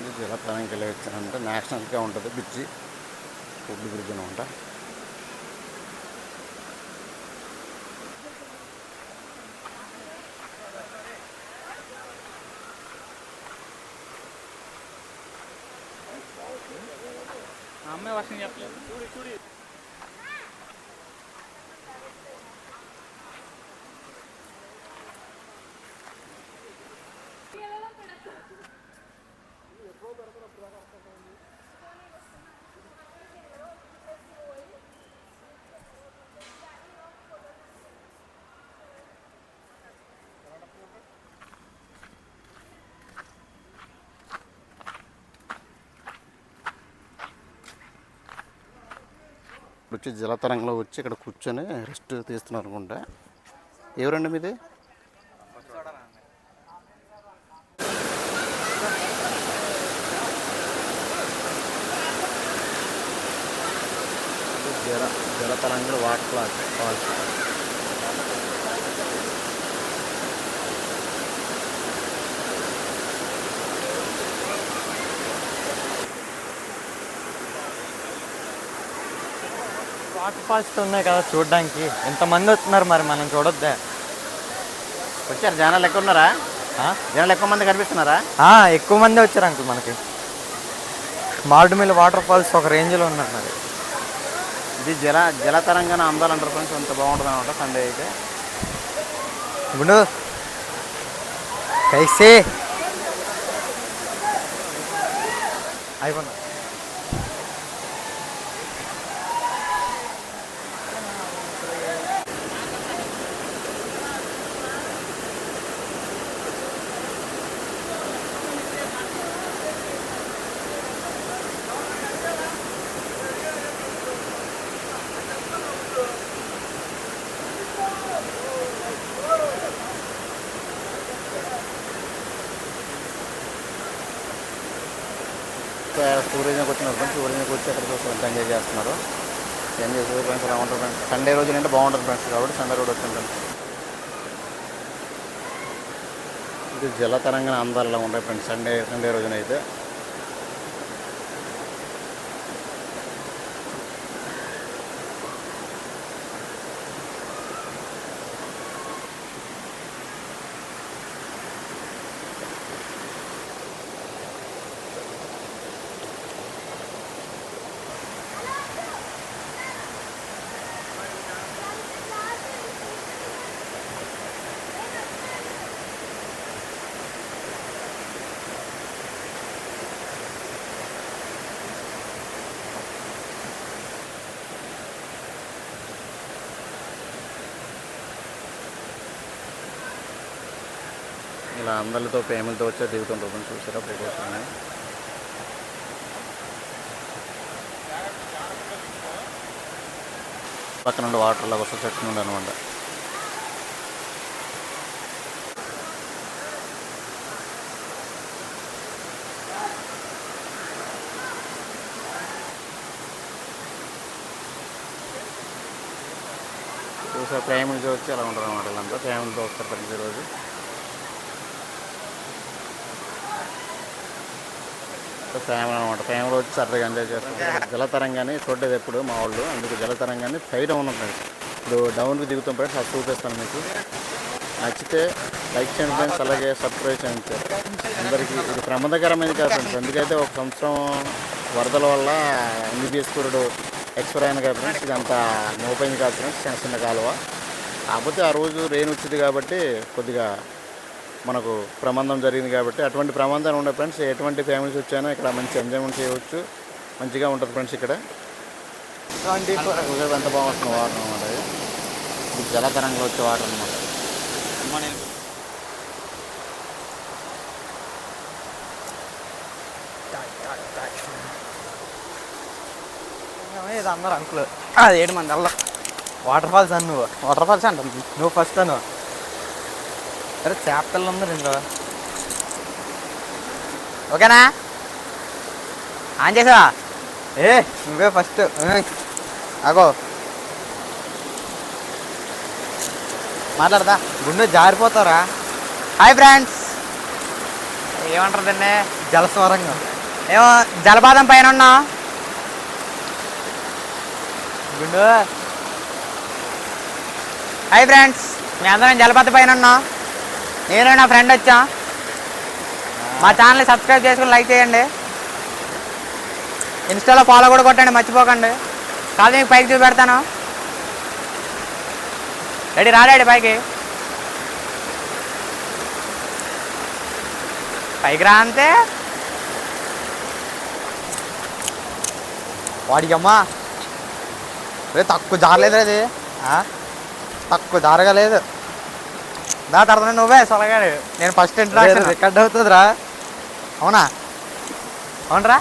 ఇది జలపాతానికి వెళ్ళి వచ్చానంటే నేషనల్గా ఉంటుంది బ్రిడ్జి ఫుడ్ బ్రిడ్జ్ అనమాట అమ్మాయి వర్షం చెప్పలేదు. ఇప్పుడు వచ్చి జలతరంగంలో వచ్చి ఇక్కడ కూర్చొని రెస్ట్ తీస్తున్నారు అనుకుంటా ఎవరండి మీది? జల జలతరంగంలో water falls falls water falls ఉన్నాయి కదా చూడడానికి. ఎంతమంది వస్తున్నారు మరి మనం చూడొద్దా. వచ్చారు? జనాలు ఎక్కువ ఉన్నారా? ఆ? జనాలు ఎక్కువ మంది కనిపిస్తున్నారా? ఆ, ఎక్కువ మంది వచ్చారు అంకుల్ మనకి. మారేడుమిల్లి వాటర్ ఫాల్స్ ఒక రేంజ్లో ఉన్నారు మరి. ఇది జల జలతరంగాన అందాలంటారు ఫ్రెండ్స్. అంత బాగుంటుంది అనమాట సండే అయితే. ఇప్పుడు కైసే. అయిపోయింది? టూరిజంకి వచ్చినారు ఫ్రెండ్స్ టూరిజంకి వచ్చి అక్కడ చూసి ఎంజాయ్ చేస్తున్నారు. ఎంజాయ్ చేసే ఫ్రెండ్స్ ఎలా ఉంటారు ఫ్రెండ్స్ సండే రోజు అంటే బాగుంటుంది ఫ్రెండ్స్ కాబట్టి సండే రోడ్ ఫ్రెండ్స్ ఇది జలతరంగా అందాలలో ఉంటాయి ఫ్రెండ్స్ సండే సండే రోజునైతే ఇలా అందరితో ప్రేమలతో వచ్చే దిగుతుంటారు రూపం చూసారా? ప్రికాషన్ పక్కన నుండి వాటర్లో వస్తే చెట్టు నుండి అనమాట. చూసారు? ఫ్యామిలీతో వచ్చి అలా ఉంటారు అనమాట వీళ్ళంతా ఫ్యామిలీతో వస్తారు ప్రతిరోజు. ఫ్యామిలీ అనమాట ఫ్యామిలీ వచ్చి సరదాగా ఎంజాయ్ చేస్తారు జలతరంగానే చూడలేదు ఎప్పుడు మా వాళ్ళు. అందుకు జలతరంగానే పై డౌన్ ఉంటుంది ఇప్పుడు డౌన్కి దిగుతాం ఫ్రెండ్స్ అది చూపిస్తాను మీకు. నచ్చితే లైక్ చేయండి ఫ్రెండ్స్ అలాగే సబ్స్క్రైబ్ చేయండి. అందరికీ ఇది ప్రమాదకరమైనది కాదు ఫ్రెండ్స్. ఎందుకైతే ఒక సంవత్సరం వరదల వల్ల ఎంబీబీఎస్ కూరుడు ఎక్స్పైర్ అయిన కాదు ఫ్రెండ్స్. ఇది అంత మోపైంది కాదు ఫ్రెండ్స్ చిన్న చిన్న కాలువ. కాకపోతే ఆ రోజు రెయిన్ వచ్చింది కాబట్టి కొద్దిగా మనకు ప్రమాదం జరిగింది కాబట్టి అటువంటి ప్రమాదాలు ఉండే ఫ్రెండ్స్ ఎటువంటి ఫ్యామిలీస్ వచ్చానో ఇక్కడ మంచి ఎంజాయ్మెంట్ చేయవచ్చు. మంచిగా ఉంటుంది ఫ్రెండ్స్ ఇక్కడ. ఎంత బాగుంటుంది వాటర్ అనమాట ఇది జలతరంగా వచ్చే వాటర్ అనమాట ఇది అన్నారు అంకుల్ అది ఏడు మంది అల్ల. వాటర్ ఫాల్స్ అను నువ్వు వాటర్ ఫాల్స్ అంట. నువ్వు ఫస్ట్ అను అరే చేపలు ఉంది రెండు. ఓకేనా? ఆన్ చేసా ఏ నువ్వే ఫస్ట్ అగో మాట్లాడదా? గుండె జారిపోతారా? హాయ్ ఫ్రెండ్స్ ఏమంటారు దాన్ని? జలస్వరంగం. ఏమో జలపాతం పైన ఉన్నా. గుండు. హాయ్ ఫ్రెండ్స్ మీ అందరం జలపాతం పైన ఉన్నా. నేను నా ఫ్రెండ్ వచ్చా? మా ఛానల్ సబ్స్క్రైబ్ చేసుకుని లైక్ చేయండి. ఇన్స్టాలో ఫాలో కూడా కొట్టండి మర్చిపోకండి. కాదు మీకు పైకి చూపెడతాను. రెడీ రాడాడి పైకి? పైకి రా అంతే. వాడికి అమ్మా రే తక్కువ జారలేదు అది తక్కువ జారగలేదు. దా తర్వాత నువ్వే సొలగాడు నేను ఫస్ట్ ఇంట్రాక్షన్ రికార్డ్ అవుతుందిరా. అవునా? అవునరా?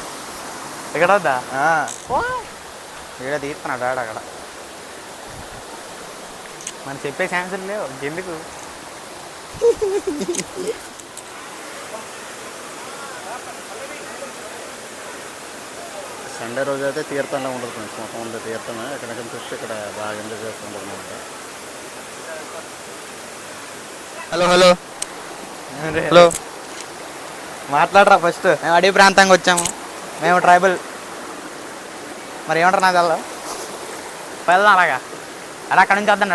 ఇక్కడ వద్దా ఆ. వీడియో తీస్తున్నాడు ఆడ అక్కడ. మనం చెప్పే ఛాన్సులు లేవు ఎందుకు సండే రోజు అయితే తీర్థంలో ఉండదు ఫ్రెండ్స్ మొత్తం ఉంది తీర్థమే. ఇక్కడ చూస్తే ఇక్కడ బాగా ఎంజాయ్ చేస్తుంటారు అనమాట హలో హలో. హలో. మాట్లాడరా ఫస్ట్. మేము అడవి ప్రాంతంగా వచ్చాము. మేము ట్రైబల్. మరి ఏమంటారు నాకు తెల్ల వెళ్దాం అలాగా అలా అక్కడ నుంచి వద్దాం